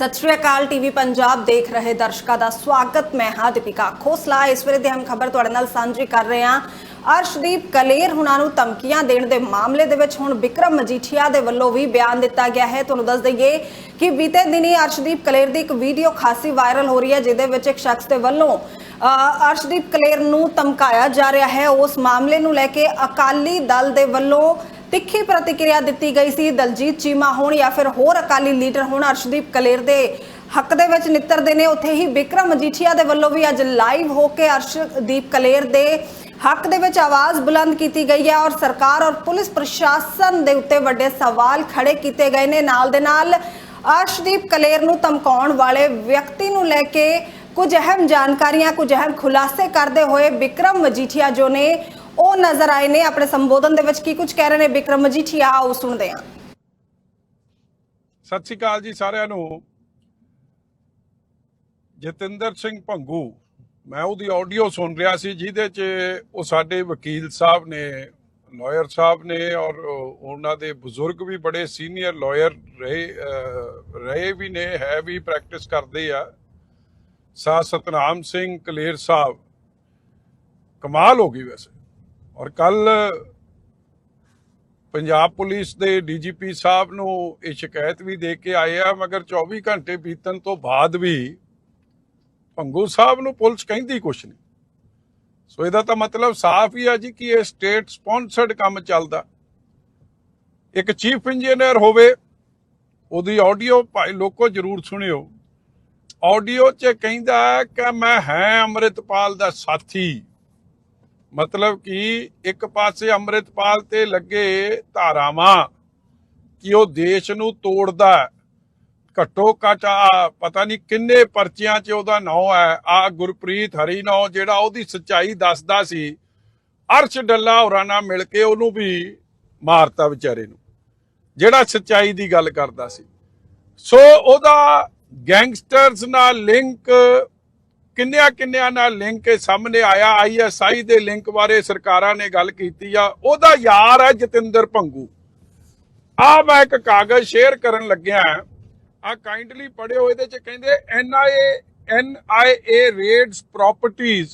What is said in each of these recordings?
ਸਤਿ ਸ਼੍ਰੀ ਅਕਾਲ ਟੀਵੀ ਪੰਜਾਬ ਦੇਖ ਰਹੇ ਦਰਸ਼ਕਾਂ ਦਾ ਸਵਾਗਤ। ਮੈਂ ਹਾਂ ਦੀਪਿਕਾ ਖੋਸਲਾ। ਇਸ ਵੇਲੇ ਦੀ ਅਹਿਮ ਖਬਰ ਤੁਹਾਡੇ ਨਾਲ ਸਾਂਝੀ ਕਰ ਰਹੇ ਹਾਂ। ਅਰਸ਼ਦੀਪ ਕਲੇਰ ਹੁਣਾਂ ਨੂੰ ਧਮਕੀਆਂ ਦੇਣ ਦੇ ਮਾਮਲੇ ਦੇ ਵਿੱਚ ਹੁਣ ਵਿਕਰਮ ਮਜੀਠੀਆ ਦੇ ਵੱਲੋਂ ਵੀ ਬਿਆਨ ਦਿੱਤਾ ਗਿਆ ਹੈ। ਤੁਹਾਨੂੰ ਦੱਸ ਦਈਏ ਕਿ ਬੀਤੇ ਦਿਨੀ ਅਰਸ਼ਦੀਪ ਕਲੇਰ ਦੀ ਇੱਕ ਵੀਡੀਓ ਖਾਸੀ ਵਾਇਰਲ ਹੋ ਰਹੀ ਹੈ ਜਿਹਦੇ ਵਿੱਚ ਇੱਕ ਸ਼ਖਸ ਦੇ ਵੱਲੋਂ ਅ, ਅਰਸ਼ਦੀਪ ਕਲੇਰ ਨੂੰ ਧਮਕਾਇਆ ਜਾ ਰਿਹਾ ਹੈ। ਉਸ ਮਾਮਲੇ ਨੂੰ ਲੈ ਕੇ ਅਕਾਲੀ ਦਲ ਦੇ ਵੱਲੋਂ ਤਿੱਖੀ ਪ੍ਰਤੀਕਿਰਿਆ ਦਿੱਤੀ ਗਈ ਸੀ। ਦਲਜੀਤ ਚੀਮਾ ਹੋਣ ਜਾਂ ਫਿਰ ਹੋਰ ਅਕਾਲੀ ਲੀਡਰ ਹੋਣ, ਅਰਸ਼ਦੀਪ ਕਲੇਰ ਦੇ ਹੱਕ ਦੇ ਵਿੱਚ ਨਿੱਤਰਦੇ ਨੇ। ਉੱਥੇ ਹੀ ਵਿਕਰਮ ਮਜੀਠੀਆ ਦੇ ਵੱਲੋਂ ਵੀ ਅੱਜ ਲਾਈਵ ਹੋ ਕੇ ਅਰਸ਼ਦੀਪ ਕਲੇਰ ਦੇ ਹੱਕ ਦੇ ਵਿੱਚ ਆਵਾਜ਼ ਬੁਲੰਦ ਕੀਤੀ ਗਈ ਹੈ ਔਰ ਸਰਕਾਰ ਔਰ ਪੁਲਿਸ ਪ੍ਰਸ਼ਾਸਨ ਦੇ ਉੱਤੇ ਵੱਡੇ ਸਵਾਲ ਖੜੇ ਕੀਤੇ ਗਏ ਨੇ। ਨਾਲ ਦੇ ਨਾਲ ਅਰਸ਼ਦੀਪ ਕਲੇਰ ਨੂੰ ਧਮਕਾਉਣ ਵਾਲੇ ਵਿਅਕਤੀ ਨੂੰ ਲੈ ਕੇ ਕੁਝ ਅਹਿਮ ਜਾਣਕਾਰੀਆਂ, ਕੁਝ ਅਹਿਮ ਖੁਲਾਸੇ ਕਰਦੇ ਹੋਏ ਵਿਕਰਮ ਮਜੀਠੀਆ ਜੋ ਨੇ ਉਹ ਨਜ਼ਰ ਆਏ ਨੇ ਆਪਣੇ ਸੰਬੋਧਨ ਦੇ ਵਿੱਚ ਕੀ ਕੁਝ ਕਹਿ ਰਹੇ ਨੇ ਵਿਕਰਮ ਮਜੀਠੀਆ ਆਓ ਸੁਣਦੇ ਹਾਂ। ਸਤਿ ਸ਼੍ਰੀ ਅਕਾਲ ਜੀ ਸਾਰਿਆਂ ਨੂੰ। ਜਤਿੰਦਰ ਸਿੰਘ ਭੰਗੂ, ਮੈਂ ਉਹਦੀ ਆਡੀਓ ਸੁਣ ਰਿਹਾ ਸੀ, ਜਿਹਦੇ 'ਚ ਉਹ ਸਾਡੇ ਵਕੀਲ ਸਾਹਿਬ ਨੇ ਲਾਇਰ ਸਾਹਿਬ ਨੇ ਔਰ ਉਹਨਾਂ ਦੇ ਬਜ਼ੁਰਗ ਵੀ ਬੜੇ ਸੀਨੀਅਰ ਲਾਇਰ ਰਹੇ ਰਹੇ ਵੀ ਨੇ, ਹੈ ਵੀ ਪ੍ਰੈਕਟਿਸ ਕਰਦੇ ਆ। ਸਾ ਸਤਨਾਮ ਸਿੰਘ ਕਲੇਰ ਸਾਹਿਬ, ਕਮਾਲ ਹੋ ਗਈ ਵੈਸੇ। ਔਰ ਕੱਲ ਪੰਜਾਬ ਪੁਲਿਸ ਦੇ ਡੀਜੀਪੀ ਸਾਹਿਬ ਨੂੰ ਇਹ ਸ਼ਿਕਾਇਤ ਵੀ ਦੇ ਕੇ ਆਏ ਆ, ਮਗਰ 24 ਘੰਟੇ ਬੀਤਣ ਤੋਂ ਬਾਅਦ ਵੀ ਭੰਗੂ ਸਾਹਿਬ ਨੂੰ ਪੁਲਿਸ ਕਹਿੰਦੀ ਕੁਛ ਨਹੀਂ। ਸੋ ਇਹਦਾ ਤਾਂ ਮਤਲਬ ਸਾਫ਼ ਹੀ ਆ ਜੀ ਕਿ ਇਹ ਸਟੇਟ ਸਪਾਂਸਰਡ ਕੰਮ ਚੱਲਦਾ। ਇੱਕ ਚੀਫ ਇੰਜੀਨੀਅਰ ਹੋਵੇ, ਉਹਦੀ ਆਡੀਓ ਭਾਈ ਲੋਕੋ ਜਰੂਰ ਸੁਣਿਓ। ਆਡੀਓ 'ਚ ਕਹਿੰਦਾ ਕਿ ਮੈਂ ਹੈ ਅੰਮ੍ਰਿਤਪਾਲ ਦਾ ਸਾਥੀ। ਮਤਲਬ ਕਿ ਇੱਕ ਪਾਸੇ ਅੰਮ੍ਰਿਤਪਾਲ ਤੇ ਲੱਗੇ ਧਾਰਾਵਾਂ ਕਿ ਉਹ ਦੇਸ਼ ਨੂੰ ਤੋੜਦਾ ਘੱਟੋ ਘੱਟ ਆ ਪਤਾ ਨਹੀਂ ਕਿੰਨੇ ਪਰਚਿਆਂ 'ਚ ਉਹਦਾ ਨਾਂ ਹੈ। ਆ ਗੁਰਪ੍ਰੀਤ ਹਰੀ ਨਾਂ ਜਿਹੜਾ ਉਹਦੀ ਸੱਚਾਈ ਦੱਸਦਾ ਸੀ। ਅਰਸ਼ ਡੱਲਾ ਹੋਰਾਂ ਨਾਲ ਮਿਲ ਕੇ ਉਹਨੂੰ ਵੀ ਮਾਰਤਾ ਵਿਚਾਰੇ ਨੂੰ। ਜਿਹੜਾ ਸੱਚਾਈ ਦੀ ਗੱਲ ਕਰਦਾ ਸੀ। ਸੋ ਉਹਦਾ ਗੈਂਗਸਟਰਸ ਨਾਲ ਲਿੰਕ ਕਿੰਨਿਆਂ ਕਿੰਨਿਆਂ ਨਾਲ ਲਿੰਕ ਸਾਹਮਣੇ ਆਇਆ ਆਈਐਸਆਈ ਦੇ ਲਿੰਕ ਬਾਰੇ ਸਰਕਾਰਾਂ ਨੇ ਗੱਲ ਕੀਤੀ ਆ ਉਹਦਾ ਯਾਰ ਹੈ ਜਤਿੰਦਰ ਭੰਗੂ ਆ ਮੈਂ ਇੱਕ ਕਾਗਜ਼ ਸ਼ੇਅਰ ਕਰਨ ਲੱਗਿਆ ਆ ਕਾਈਂਡਲੀ ਪੜਿਓ ਇਹਦੇ ਚ ਕਹਿੰਦੇ ਐਨਆਈਏ ਐਨਆਈਏ ਰੇਡਸ ਪ੍ਰਾਪਰਟੀਆਂ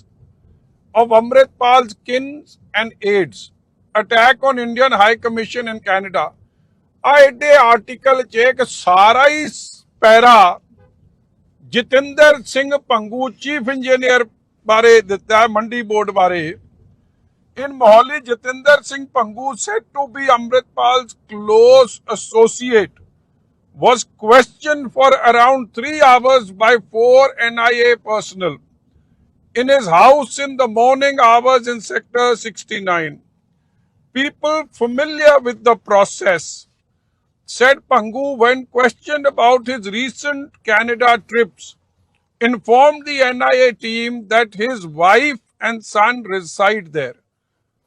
of Amritpal's kins and aides. Attack on Indian High Commission in Canada. ਆ ਏਡੇ ਆਰਟੀਕਲ 'ਚ ਇੱਕ ਸਾਰਾ ਹੀ para Jatinder Singh Bhangu chief engineer ਬਾਰੇ ਦਿੱਤਾ ਹੈ ਮੰਡੀ ਬੋਰਡ ਬਾਰੇ in Mohali Jatinder Singh Pangu said to be Amritpal's close associate was questioned for around 3 hours by four NIA personnel in his house in the morning hours in Sector 69. People familiar with the process said Pangu, when questioned about his recent Canada trips, informed the NIA team that his wife and son reside there.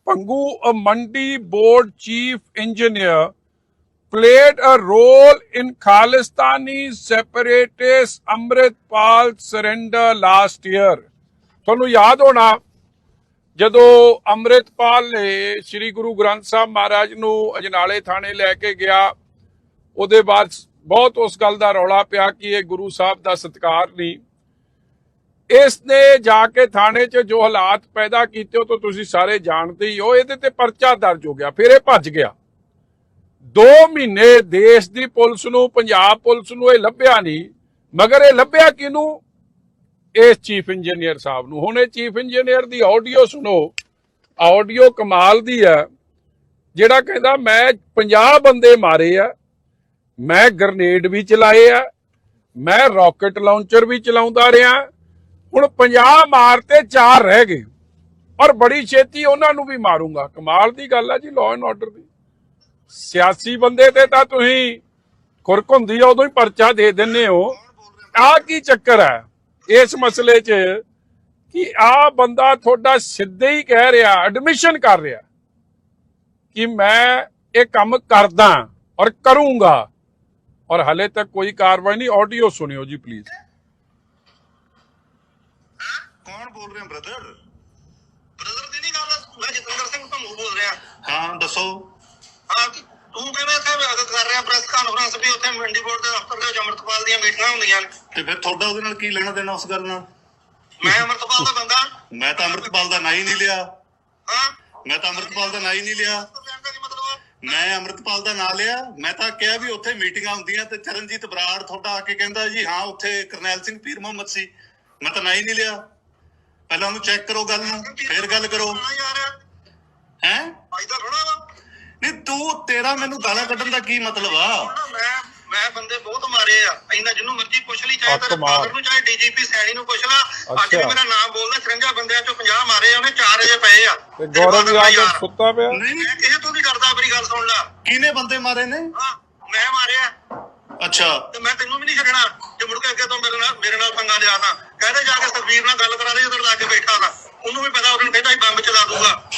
Pangu, a Mandi board chief engineer, played a role in Khalistani separatist Amritpal surrender last year. ਤੁਹਾਨੂੰ ਯਾਦ ਹੋਣਾ ਜਦੋਂ ਅੰਮ੍ਰਿਤਪਾਲ ਨੇ ਸ੍ਰੀ ਗੁਰੂ ਗ੍ਰੰਥ ਸਾਹਿਬ ਮਹਾਰਾਜ ਨੂੰ ਅਜਨਾਲੇ ਥਾਣੇ ਲੈ ਕੇ ਗਿਆ ਉਹਦੇ ਬਾਅਦ ਬਹੁਤ ਉਸ ਗੱਲ ਦਾ ਰੌਲਾ ਪਿਆ ਕਿ ਇਹ ਗੁਰੂ ਸਾਹਿਬ ਦਾ ਸਤਿਕਾਰ ਨਹੀਂ। ਇਸ ਨੇ ਜਾ ਕੇ ਥਾਣੇ 'ਚ ਜੋ ਹਾਲਾਤ ਪੈਦਾ ਕੀਤੇ, ਉਹ ਤਾਂ ਤੁਸੀਂ ਸਾਰੇ ਜਾਣਦੇ ਹੀ ਹੋ, ਇਹਦੇ ਤੇ ਪਰਚਾ ਦਰਜ ਹੋ ਗਿਆ, ਫਿਰ ਇਹ ਭੱਜ ਗਿਆ। 2 ਮਹੀਨੇ ਦੇਸ਼ ਦੀ ਪੁਲਿਸ ਨੂੰ, ਪੰਜਾਬ ਪੁਲਿਸ ਨੂੰ ਇਹ ਲੱਭਿਆ ਨਹੀਂ, ਮਗਰ ਇਹ ਲੱਭਿਆ ਕਿਹਨੂੰ? ਇਸ ਚੀਫ ਇੰਜੀਨੀਅਰ ਸਾਹਿਬ ਨੂੰ। ਹੁਣ ਇਹ ਚੀਫ ਇੰਜੀਨੀਅਰ ਦੀ ਆਡੀਓ ਸੁਣੋ, ਆਡੀਓ ਕਮਾਲ ਦੀ ਹੈ, ਜਿਹੜਾ ਕਹਿੰਦਾ, ਮੈਂ 50 ਬੰਦੇ ਮਾਰੇ ਆ ਮੈਂ ਗ੍ਰਨੇਡ ਵੀ ਚਲਾਏ ਆ, ਮੈਂ ਰਾਕਟ ਲਾਂਚਰ ਵੀ ਚਲਾਉਂਦਾ ਰਿਹਾ, ਹੁਣ 50 ਮਾਰਤੇ 4 ਰਹਿ ਗਏ। ਔਰ ਬੜੀ ਛੇਤੀ ਉਹਨਾਂ ਨੂੰ ਵੀ ਮਾਰੂੰਗਾ। ਕਮਾਲ ਦੀ ਗੱਲ ਆ ਜੀ ਲਾਅ ਐਂਡ ਆਰਡਰ ਦੀ। ਸਿਆਸੀ ਬੰਦੇ ਤੇ ਤਾਂ ਤੁਸੀਂ ਖੁਰਕ ਹੁੰਦੀ ਆ, ਉਦੋਂ ਹੀ ਪਰਚਾ ਦੇ ਦਿੰਨੇ ਹੋ। ਆ ਕੀ ਚੱਕਰ ਹੈ ਇਸ ਮਸਲੇ 'ਚ ਕਿ ਆ ਬੰਦਾ ਤੁਹਾਡਾ ਸਿੱਧੇ ਹੀ ਕਹਿ ਰਿਹਾ ਐਡਮਿਸ਼ਨ ਕਰ ਰਿਹਾ ਕਿ ਮੈਂ ਇਹ ਕੰਮ ਕਰਦਾ ਔਰ ਕਰੂੰਗਾ। ਔਰ ਹਲੇ ਤੱਕ ਕੋਈ ਕਾਰਵਾਈ ਨਹੀਂ ਆਡੀਓ ਸੁਣਿਓ ਜੀ ਪਲੀਜ਼ ਕੌਣ ਬੋਲ ਰਹੇ ਬ੍ਰਦਰ ਬ੍ਰਦਰ ਦੀ ਨਹੀਂ ਗੱਲ ਮੈਂ ਜਤਿੰਦਰ ਸਿੰਘ ਭੰਗੂ ਬੋਲ ਰਿਹਾ। ਹਾਂ ਦੱਸੋ। ਹਾਂ ਤੂੰ ਕਿਵੇਂ ਇੱਥੇ ਮਦਦ ਕਰ ਰਿਹਾ ਪ੍ਰੈਸ ਕਾਨਫਰੰਸ ਵੀ ਉੱਥੇ ਮੰਡੀ ਬੋਰਡ ਦੇ ਦਫ਼ਤਰ ਦੇ ਵਿੱਚ ਅੰਮ੍ਰਿਤਪਾਲ ਦੀਆਂ ਮੀਟਿੰਗਾਂ ਹੁੰਦੀਆਂ ਨੇ। ਤੇ ਫਿਰ ਤੁਹਾਡਾ ਉਹਦੇ ਨਾਲ ਕੀ ਲੈਣਾ ਦੇਣਾ ਉਸ ਗੱਲ ਨਾਲ? ਮੈਂ ਅੰਮ੍ਰਿਤਪਾਲ ਦਾ ਬੰਦਾ। ਮੈਂ ਤਾਂ ਅੰਮ੍ਰਿਤਪਾਲ ਦਾ ਨਾਂ ਹੀ ਨਹੀਂ ਲਿਆ। ਹਾਂ। ਮੈਂ ਤਾਂ ਅੰਮ੍ਰਿਤਪਾਲ ਦਾ ਨਾਂ ਹੀ ਨਹੀਂ ਲਿਆ। ਮੈਂ ਅੰਮ੍ਰਿਤਪਾਲ ਦਾ ਨਾਂ ਲਿਆ ਮੈਂ ਤਾਂ ਕਿਹਾ ਵੀ ਉੱਥੇ ਮੀਟਿੰਗਾਂ ਹੁੰਦੀਆਂ ਤੇ ਚਰਨਜੀਤ ਬਰਾੜ ਤੁਹਾਡਾ ਆ ਕੇ ਕਹਿੰਦਾ ਜੀ ਹਾਂ ਉੱਥੇ ਕਰਨੈਲ ਸਿੰਘ ਪੀਰ ਮੁਹੰਮਦ ਸੀ। ਮੈਂ ਤਾਂ ਨਾਂ ਹੀ ਨਹੀਂ ਲਿਆ। ਪਹਿਲਾਂ ਉਹਨੂੰ ਚੈੱਕ ਕਰੋ ਗੱਲ ਨੂੰ ਫਿਰ ਗੱਲ ਕਰੋ। ਹਾਂ? ਫਾਇਦਾ ਥੋੜਾ ਵਾ। ਨਹੀਂ ਤੂੰ ਤੇਰਾ ਮੈਨੂੰ ਗਾਲਾਂ ਕੱਢਣ ਦਾ ਕੀ ਮਤਲਬ ਆ? ਮੈਂ। ਮੈਂ ਬੰਦੇ ਬਹੁਤ ਮਾਰੇ ਆ। ਇੰਨਾ ਜਿਹਨੂੰ ਮਰਜ਼ੀ ਪੁੱਛ ਲਈ ਚਾਹੇ ਤੇਰੇ। ਫਾਦਰ ਨੂੰ ਚਾਹੇ ਡੀਜੀਪੀ ਸੈਣੀ ਨੂੰ ਪੁੱਛ ਲਾ। ਅੱਜ ਵੀ ਅੱਛਾ। ਮੇਰਾ ਨਾਮ ਬੋਲਦਾ 53 ਬੰਦਿਆਂ ਚੋਂ 50 ਮਾਰੇ ਆ ਉਹਨੇ 4 ਅਜੇ ਪਏ ਆ। ਤੇ ਗੌਰਵ ਯਾਦ ਯਾਰ। ਸੁੱਤਾ ਪਿਆ? ਨਹੀਂ ਮੈਂ ਕਿਸੇ ਤੋਂ ਨਹੀਂ ਡਰਦਾ ਮੇਰੀ ਗੱਲ ਸੁਣ ਲੈ। ਕਿਹਨੇ ਬੰਦੇ ਮਾਰੇ ਨੇ? ਹਾਂ ਮੈਂ ਮਾਰਿਆ। ਅੱਛਾ। ਤੇ ਮੈਂ ਤੈਨੂੰ ਵੀ ਨਹੀਂ ਛੱਡਣਾ। ਜੇ ਮੁੜ ਕੇ ਅੱਗੇ ਤੋਂ ਮੇਰੇ ਨਾਲ ਮੇਰੇ ਨਾਲ ਪੰਗਾ ਲਿਆ ਤਾਂ। ਕਹਿੰਦੇ ਜਾ ਕੇ ਸੁਖਬੀਰ ਨਾਲ ਗੱਲ ਕਰਾ ਦੇ ਜਦੋਂ ਲਾ ਕੇ ਬੈਠਾ ਤਾਂ। ਉਹਨੂੰ ਵੀ ਪਤਾ ਉਹਨੂੰ ਕਹਿੰਦਾ ਸੀ ਬੰਬ ਚਲਾ ਦੂੰਗਾ।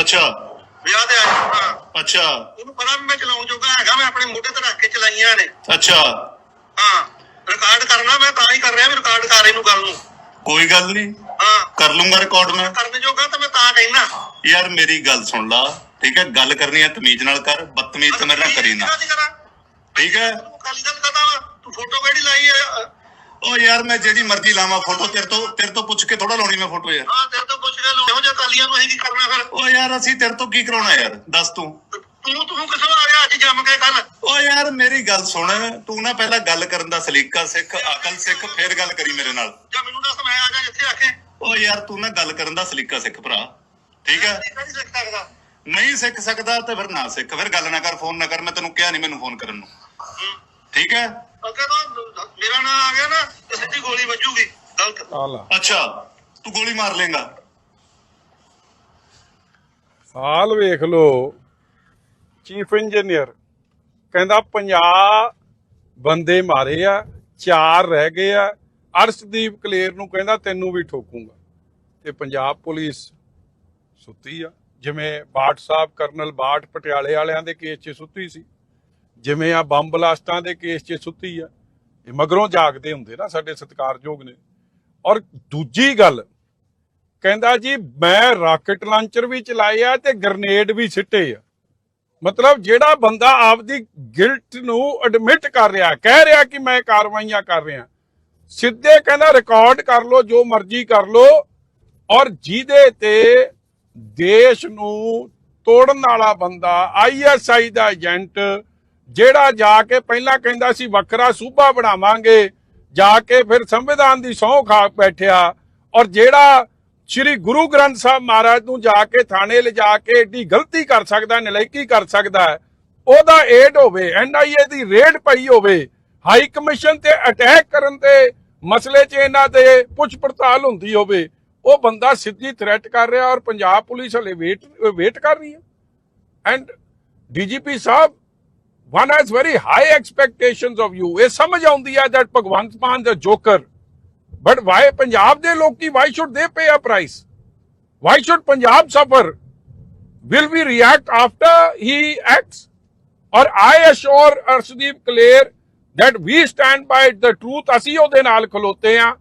ਅੱਛਾ। ਵਿਆਹ ਤੇ ਆ ਜਾਊਗਾ ਅੱਛਾ। ਉਹਨੂੰ ਪਤਾ ਵੀ ਮੈਂ ਚਲਾਉਣ ਜੋਗਾ ਹੈਗਾ ਮੈਂ ਆਪਣੇ ਮੋਢੇ ਤੇ ਰੱਖ ਕੇ ਚਲਾਈਆਂ ਨੇ। ਅੱਛਾ। ਹਾਂ ਰਿਕਾਰਡ ਕਰਨਾ ਮੈਂ ਤਾਂ ਹੀ ਕਰ ਰਿਹਾ ਵੀ ਰਿਕਾਰਡ ਕਰ ਇਹਨੂੰ ਗੱਲ ਨੂੰ। ਕੋਈ ਗੱਲ ਨਹੀਂ ਹਾਂ। ਕਰ ਲੂੰਗਾ ਰਿਕਾਰਡ ਮੈਂ। ਕਰਨ ਜੋਗਾ ਤਾਂ ਮੈਂ ਤਾਂ ਕਹਿਣਾ ਯਾਰ ਮੇਰੀ ਗੱਲ ਸੁਣ ਲਾ। ਠੀਕ ਹੈ ਗੱਲ ਕਰਨੀ ਹੈ ਤਮੀਜ਼ ਨਾਲ ਕਰ ਬਦਤਮੀਜ਼ ਤਾਂ ਮੇਰੇ ਨਾਲ ਕਰੀ ਨਾ। ਠੀਕ ਹੈ। ਤੂੰ ਕਾਲੀ ਦਲ ਕਰਦਾ ਵਾ? ਤੂੰ ਫੋਟੋ ਕਿਹੜੀ ਲਾਈ ਹੈ? ਓ ਯਾਰ ਮੈਂ ਜਿਹੜੀ ਮਰਜ਼ੀ ਲਾਵਾਂ ਫੋਟੋ ਤੇਰੇ ਤੋਂ ਤੇਰੇ ਤੋਂ ਪੁੱਛ ਕੇ ਥੋੜਾ ਲਾਉਣੀ ਮੈਂ ਫੋਟੋ ਯਾਰ। ਹਾਂ ਤੇਰੇ ਤੋਂ ਪੁੱਛ ਕੇ ਲੋ ਇਹੋ ਜਿਹੇ ਕਾਲੀਆਂ ਨੂੰ ਅਸੀਂ ਕੀ ਕਰਨਾ ਫਿਰ? ਓ ਯਾਰ ਅਸੀਂ ਤੇਰੇ ਤੋਂ ਕੀ ਕਰਾਉਣਾ ਯਾਰ? ਦੱਸ ਤੂੰ। ਤੂੰ ਤੂੰ ਕਿਥੋਂ ਆ ਗਿਆ? ਅੱਜ ਜੰਮ ਕੇ ਕੱਲ ਓ ਯਾਰ ਮੇਰੀ ਗੱਲ ਸੁਣ। ਤੂੰ ਨਾ ਪਹਿਲਾਂ ਗੱਲ ਕਰਨ ਦਾ ਸਲੀਕਾ ਸਿੱਖ ਅਕਲ ਸਿੱਖ ਫਿਰ ਗੱਲ ਕਰੀ ਮੇਰੇ ਨਾਲ। ਜਾਂ ਮੈਨੂੰ ਦੱਸ ਮੈਂ ਆ ਜਾ ਜਿੱਥੇ ਆਖੇ ਓ ਯਾਰ ਤੂੰ ਨਾ ਗੱਲ ਕਰਨ ਦਾ ਸਲੀਕਾ ਸਿੱਖ ਭਰਾ। ਠੀਕ ਹੈ? ਨਹੀਂ ਸਿੱਖ ਸਕਦਾ। ਨਹੀਂ ਸਿੱਖ ਸਕਦਾ ਤੇ ਫਿਰ ਨਾ ਸਿੱਖ। ਫਿਰ ਗੱਲ ਨਾ ਕਰ ਫੋਨ ਨਾ ਕਰ। ਮੈਂ ਤੈਨੂੰ ਕਿਹਾ ਨਹੀਂ ਮੈਨੂੰ ਫੋਨ ਕਰਨ ਨੂੰ। ਠੀਕ ਹੈ? ਅੱਗੇ ਤੋਂ ਮੇਰਾ ਨਾਂ ਆ ਗਿਆ ਨਾ ਤੇ ਸਿੱਧੀ ਗੋਲੀ ਵੱਜੂਗੀ। ਗਲਤ। ਆ ਲਾ। ਅੱਛਾ ਤੂੰ ਗੋਲੀ ਮਾਰ ਲੇਗਾ ਹਾਲ ਵੇਖ ਲੋ ਚੀਫ ਇੰਜੀਨੀਅਰ ਕਹਿੰਦਾ 50 ਬੰਦੇ ਮਾਰੇ ਆ ਚਾਰ ਰਹਿ ਗਏ ਆ। ਅਰਸ਼ਦੀਪ ਕਲੇਰ ਨੂੰ ਕਹਿੰਦਾ ਤੈਨੂੰ ਵੀ ਠੋਕੂਗਾ। ਤੇ ਪੰਜਾਬ ਪੁਲਿਸ ਸੁੱਤੀ ਆ। ਜਿਵੇਂ ਬਾਟ ਸਾਹਿਬ ਕਰਨਲ ਬਾਟ ਪਟਿਆਲੇ ਵਾਲਿਆਂ ਦੇ ਕੇਸ 'ਚ ਸੁੱਤੀ ਸੀ। ਜਿਵੇਂ ਆ ਬੰਬ ਬਲਾਸਟਾਂ ਦੇ ਕੇਸ 'ਚ ਸੁੱਤੀ ਆ, ਇਹ ਮਗਰੋਂ ਜਾਗਦੇ ਹੁੰਦੇ ਨਾ ਸਾਡੇ ਸਤਿਕਾਰਯੋਗ ਨੇ। ਔਰ ਦੂਜੀ ਗੱਲ, ਕਹਿੰਦਾ ਜੀ, ਮੈਂ ਰਾਕਟ ਲਾਂਚਰ ਵੀ ਚਲਾਏ ਆ ਤੇ ਗ੍ਰਨੇਡ ਵੀ ਸਿੱਟੇ ਆ। ਮਤਲਬ ਜਿਹੜਾ ਬੰਦਾ ਆਪਦੀ ਗਿਲਟ ਨੂੰ ਐਡਮਿਟ ਕਰ ਰਿਹਾ, ਕਹਿ ਰਿਹਾ ਕਿ ਮੈਂ ਕਾਰਵਾਈਆਂ ਕਰ ਰਿਹਾ, ਸਿੱਧੇ ਕਹਿੰਦਾ ਰਿਕਾਰਡ ਕਰ ਲੋ ਜੋ ਮਰਜ਼ੀ ਕਰ ਲੋ ਔਰ ਜਿਹਦੇ ਤੇ ਦੇਸ਼ ਨੂੰ ਤੋੜਨ ਵਾਲਾ ਬੰਦਾ ਆਈਐਸਆਈ ਦਾ ਏਜੰਟ ਜਿਹੜਾ ਜਾ ਕੇ ਪਹਿਲਾਂ ਕਹਿੰਦਾ ਸੀ ਵੱਖਰਾ ਸੂਬਾ ਬਣਾਵਾਂਗੇ, ਜਾ ਕੇ ਫਿਰ ਸੰਵਿਧਾਨ ਦੀ ਸਹੁੰ ਖਾ ਬੈਠਿਆ। ਔਰ ਜਿਹੜਾ ਸ੍ਰੀ ਗੁਰੂ ਗ੍ਰੰਥ ਸਾਹਿਬ ਮਹਾਰਾਜ ਨੂੰ ਜਾ ਕੇ ਥਾਣੇ ਲਿਜਾ ਕੇ ਏਡੀ ਗਲਤੀ ਕਰ ਸਕਦਾ, ਨਲਾਇਕੀ ਕਰ ਸਕਦਾ ਉਹਦਾ ਏਡ ਹੋਵੇ ਐਨਆਈਏ ਦੀ ਰੇਡ ਪਈ ਹੋਵੇ ਹਾਈ ਕਮਿਸ਼ਨ ਤੇ ਅਟੈਕ ਕਰਨ ਤੇ ਮਸਲੇ 'ਚ ਇਹਨਾਂ ਦੇ ਪੁੱਛ ਪੜਤਾਲ ਹੁੰਦੀ ਹੋਵੇ, ਉਹ ਬੰਦਾ ਸਿੱਧੀ ਥ੍ਰੈਟ ਕਰ ਰਿਹਾ ਔਰ ਪੰਜਾਬ ਪੁਲਿਸ ਹਲੇ ਵੇਟ ਵੇਟ ਕਰ ਰਹੀ ਹੈ। And DGP Sahib one has very high expectations of you ਇਹ ਸਮਝ ਆਉਂਦੀ ਹੈ ਦੈਟ ਭਗਵੰਤ ਮਾਨ ਦਾ ਜੋਕਰ ਬਟ ਵਾਈ ਪੰਜਾਬ ਦੇ ਲੋਕੀ why should they pay a price why should Punjab suffer will we react after he acts? Or I assure Arshdeep Clear that we stand by the truth. ਅਸੀਂ ਉਹਦੇ ਨਾਲ ਖਲੋਤੇ ਆ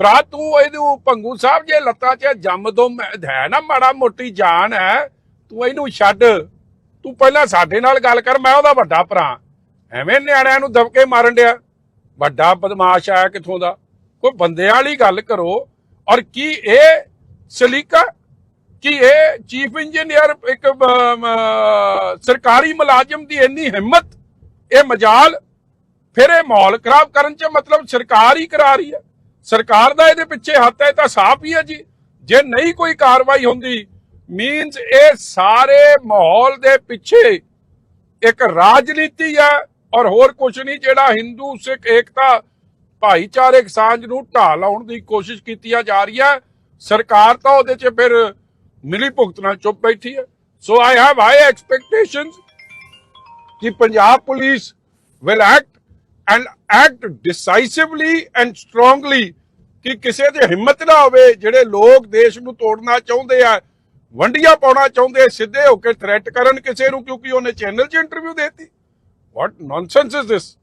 ਭਰਾ ਤੂੰ ਇਹਨੂੰ ਪੰਗੂ ਸਾਹਿਬ ਜੇ ਲੱਤਾਂ 'ਚ ਜੰਮ ਦੋ ਹੈ ਨਾ ਮਾੜਾ ਮੋਟੀ ਜਾਨ ਹੈ ਤੂੰ ਇਹਨੂੰ ਛੱਡ ਤੂੰ ਪਹਿਲਾਂ ਸਾਡੇ ਨਾਲ ਗੱਲ ਕਰ, ਮੈਂ ਉਹਦਾ ਵੱਡਾ ਭਰਾ। ਐਵੇਂ ਨਿਆਣਿਆਂ ਨੂੰ ਦਬਕੇ ਮਾਰਨ ਡਿਆ। ਵੱਡਾ ਬਦਮਾਸ਼ ਆਇਆ ਕਿੱਥੋਂ ਦਾ? ਕੋਈ ਬੰਦੇ ਵਾਲੀ ਗੱਲ ਕਰੋ। ਔਰ ਕੀ ਇਹ ਸਲੀਕਾ? ਕਿ ਇਹ ਚੀਫ ਇੰਜੀਨੀਅਰ, ਇੱਕ ਸਰਕਾਰੀ ਮੁਲਾਜ਼ਮ ਦੀ ਇੰਨੀ ਹਿੰਮਤ? ਇਹ ਮਜਾਲ? ਫਿਰ ਇਹ ਮਾਹੌਲ ਖਰਾਬ ਕਰਨ ਚ ਮਤਲਬ ਸਰਕਾਰ ਹੀ ਕਰਾ ਰਹੀ ਹੈ। ਸਰਕਾਰ ਦਾ ਇਹਦੇ ਪਿੱਛੇ ਹੱਥ ਹੈ ਤਾਂ ਸਾਫ਼ ਹੀ ਹੈ ਜੀ। ਜੇ ਨਹੀਂ ਕੋਈ ਕਾਰਵਾਈ ਹੁੰਦੀ ਮੀਨਸ ਇਹ ਸਾਰੇ ਮਾਹੌਲ ਦੇ ਪਿੱਛੇ ਇੱਕ ਰਾਜਨੀਤੀ ਹੈ ਔਰ ਹੋਰ ਕੁਝ ਨਹੀਂ ਜਿਹੜਾ ਹਿੰਦੂ ਸਿੱਖ ਏਕਤਾ ਭਾਈਚਾਰਕ ਸਾਂਝ ਨੂੰ ਢਾਹ ਲਾਉਣ ਦੀ ਕੋਸ਼ਿਸ਼ ਕੀਤੀਆਂ ਜਾ ਰਹੀ ਹੈ ਸਰਕਾਰ ਤਾਂ ਉਹਦੇ 'ਚ ਫਿਰ ਮਿਲੀ ਭੁਗਤ ਨਾਲ ਚੁੱਪ ਬੈਠੀ ਹੈ so I have high expectations ਕਿ Punjab police will act and act decisively and strongly ਕਿ ਕਿਸੇ ਦੀ ਹਿੰਮਤ ਨਾ ਹੋਵੇ ਜਿਹੜੇ ਲੋਕ ਦੇਸ਼ ਨੂੰ ਤੋੜਨਾ ਚਾਹੁੰਦੇ ਆ। ਵੰਡੀਆਂ ਪਾਉਣਾ ਚਾਹੁੰਦੇ ਸਿੱਧੇ ਹੋ ਕੇ ਥ੍ਰੈਟ ਕਰਨ ਕਿਸੇ ਨੂੰ, ਕਿਉਂਕਿ ਉਹਨੇ ਚੈਨਲ 'ਚ ਇੰਟਰਵਿਊ ਦੇਤੀ। ਵਾਟ ਨੌਨਸੈਂਸ ਇਜ਼ ਦਿਸ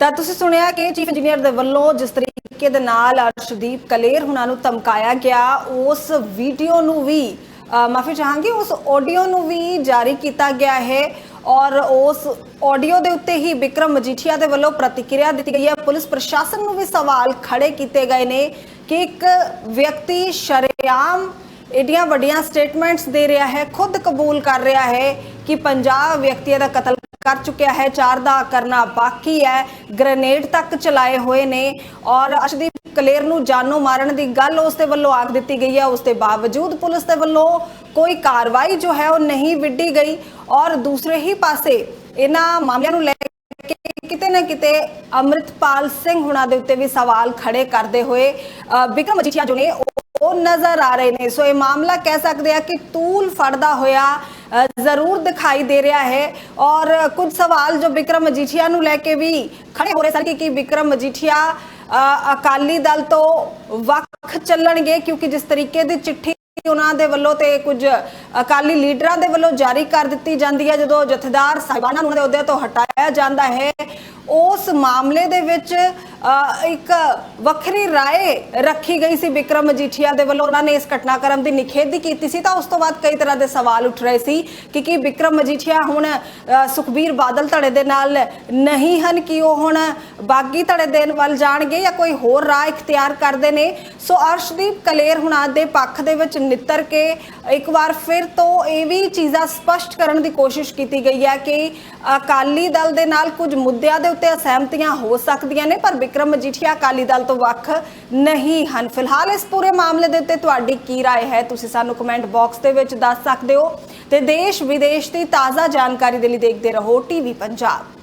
ਤਾਂ ਤੁਸੀਂ ਸੁਣਿਆ ਕਿ ਚੀਫ ਇੰਜੀਨੀਅਰ ਦੇ ਵੱਲੋਂ ਜਿਸ ਤਰੀਕੇ ਦੇ ਨਾਲ ਅਰਸ਼ਦੀਪ ਕਲੇਰ ਹੁਣਾਂ ਨੂੰ ਧਮਕਾਇਆ ਗਿਆ, ਉਸ ਵੀਡੀਓ ਨੂੰ ਵੀ ਮਾਫੀ ਚਾਹਾਂਗੀ, ਉਸ ਆਡੀਓ ਨੂੰ ਵੀ ਜਾਰੀ ਕੀਤਾ ਗਿਆ ਹੈ ਔਰ ਉਸ ਆਡੀਓ ਦੇ ਉੱਤੇ ਹੀ ਵਿਕਰਮ ਮਜੀਠੀਆ ਦੇ ਵੱਲੋਂ ਪ੍ਰਤੀਕਿਰਿਆ ਦਿੱਤੀ ਗਈ ਹੈ। ਪੁਲਿਸ ਪ੍ਰਸ਼ਾਸਨ ਨੂੰ ਵੀ ਸਵਾਲ ਖੜੇ ਕੀਤੇ ਗਏ ਨੇ ਕਿ ਇੱਕ ਵਿਅਕਤੀ ਸ਼ਰੇਆਮ ਏਡੀਆਂ ਵੱਡੀਆਂ ਸਟੇਟਮੈਂਟਸ ਦੇ ਰਿਹਾ ਹੈ, ਖੁਦ ਕਬੂਲ ਕਰ ਰਿਹਾ ਹੈ ਕਿ 50 ਵਿਅਕਤੀਆਂ ਦਾ ਕਤਲ ਕਰ ਚੁੱਕਿਆ ਹੈ, ਚਾਰ ਦਾ ਕਰਨਾ ਬਾਕੀ ਹੈ ਗ੍ਰੇਨੇਡ ਤੱਕ ਚਲਾਏ ਹੋਏ ਨੇ ਔਰ ਅਸ਼ਦੀਪ ਕਲੇਰ ਨੂੰ ਜਾਨੋਂ ਮਾਰਨ ਦੀ ਗੱਲ ਉਸ ਦੇ ਵੱਲੋਂ ਆਖ ਦਿੱਤੀ ਗਈ ਹੈ। ਉਸ ਦੇ ਬਾਵਜੂਦ ਪੁਲਿਸ ਦੇ ਵੱਲੋਂ ਕੋਈ ਕਾਰਵਾਈ ਜੋ ਹੈ ਉਹ ਨਹੀਂ ਵਿੱਢੀ ਗਈ ਔਰ ਦੂਸਰੇ ਹੀ ਪਾਸੇ ਇਹਨਾਂ ਮਾਮਲਿਆਂ ਨੂੰ ਲੈ ਕੇ ਕਿਤੇ ਨਾ ਕਿਤੇ ਅੰਮ੍ਰਿਤਪਾਲ ਸਿੰਘ ਹੁਣਾਂ ਦੇ ਉੱਤੇ ਵੀ ਸਵਾਲ ਖੜੇ ਕਰਦੇ ਹੋਏ ਬਿਕਮ ਵਿਕਰਮ ਜੋ ਨੇ ਉਹ- ਨਜ਼ਰ ਆ ਰਹੇ ਨੇ। ਸੋ ਇਹ ਮਾਮਲਾ ਕਹਿ ਸਕਦੇ ਆ ਕਿ ਤੂਲ ਫੜਦਾ ਹੋਇਆ ਜ਼ਰੂਰ ਦਿਖਾਈ ਦੇ ਰਿਹਾ ਹੈ। ਔਰ ਕੁਝ ਸਵਾਲ ਜੋ ਵਿਕਰਮ ਮਜੀਠੀਆ ਨੂੰ ਲੈ ਕੇ ਵੀ ਖੜੇ ਹੋ ਰਹੇ ਸਨ ਕਿ ਵਿਕਰਮ ਮਜੀਠੀਆ ਅਕਾਲੀ ਦਲ ਤੋਂ ਵੱਖ ਚੱਲਣਗੇ ਕਿਉਂਕਿ ਜਿਸ ਤਰੀਕੇ ਦੀ ਚਿੱਠੀ ਉਹਨਾਂ ਦੇ ਵੱਲੋਂ ਤੇ ਕੁਝ ਅਕਾਲੀ ਲੀਡਰਾਂ ਦੇ ਵੱਲੋਂ ਜਾਰੀ ਕਰ ਦਿੱਤੀ ਜਾਂਦੀ ਹੈ, ਜਦੋਂ ਜਥੇਦਾਰ ਸਾਹਿਬਾਨਾਂ ਨੂੰ ਉਹਨਾਂ ਦੇ ਅਹੁਦੇ ਤੋਂ ਹਟਾਇਆ ਜਾਂਦਾ ਹੈ। ਉਸ ਮਾਮਲੇ ਦੇ ਵਿੱਚ ਇੱਕ ਵੱਖਰੀ رائے ਰੱਖੀ ਗਈ ਸੀ ਵਿਕਰਮ ਮਜੀਠੀਆ ਦੇ ਵੱਲੋਂ ਉਹਨਾਂ ਨੇ ਇਸ ਘਟਨਾਕ੍ਰਮ ਦੀ ਨਿਖੇਧੀ ਕੀਤੀ ਸੀ ਤਾਂ ਉਸ ਤੋਂ ਬਾਅਦ ਕਈ ਤਰ੍ਹਾਂ ਦੇ ਸਵਾਲ ਉੱਠ ਰਹੇ ਸੀ ਕਿ ਕੀ ਵਿਕਰਮ ਮਜੀਠੀਆ ਹੁਣ ਅ, ਸੁਖਬੀਰ ਬਾਦਲ ਧੜੇ ਦੇ ਨਾਲ ਨਹੀਂ ਹਨ ਕਿ ਉਹ ਹੁਣ ਬਾਗੀ ਧੜੇ ਦੇ ਵੱਲ ਜਾਣਗੇ ਜਾਂ ਕੋਈ ਹੋਰ ਰਾਹ ਇਖਤਿਆਰ ਕਰਦੇ ਨੇ ਸੋ ਅਰਸ਼ਦੀਪ ਕਲੇਰ ਹੁਣਾਂ ਦੇ ਪੱਖ ਦੇ ਵਿੱਚ ਨਿੱਤਰ ਕੇ ਇੱਕ ਵਾਰ ਫਿਰ ਤੋਂ ਇਹ ਵੀ ਚੀਜ਼ਾਂ ਸਪਸ਼ਟ ਕਰਨ ਦੀ ਕੋਸ਼ਿਸ਼ ਕੀਤੀ ਗਈ ਹੈ ਕਿ ਅਕਾਲੀ ਦਲ ਦੇ ਨਾਲ ਕੁਝ ਮੁੱਦਿਆਂ ਦੇ ਉੱਤੇ ਅਸਹਿਮਤੀਆਂ ਹੋ ਸਕਦੀਆਂ ਨੇ ਪਰ ਵਿਕਰਮ ਮਜੀਠੀਆ ਅਕਾਲੀ ਦਲ ਤੋਂ ਵੱਖ ਨਹੀਂ ਹਨ ਫਿਲਹਾਲ ਇਸ ਪੂਰੇ ਮਾਮਲੇ ਦੇ ਉੱਤੇ ਤੁਹਾਡੀ ਕੀ رائے ਹੈ ਤੁਸੀਂ ਸਾਨੂੰ ਕਮੈਂਟ ਬਾਕਸ ਦੇ ਵਿੱਚ ਦੱਸ ਸਕਦੇ ਹੋ ਤੇ ਦੇਸ਼ ਵਿਦੇਸ਼ ਦੀ ਤਾਜ਼ਾ ਜਾਣਕਾਰੀ ਦੇ ਲਈ ਦੇਖਦੇ ਰਹੋ ਟੀਵੀ ਪੰਜਾਬ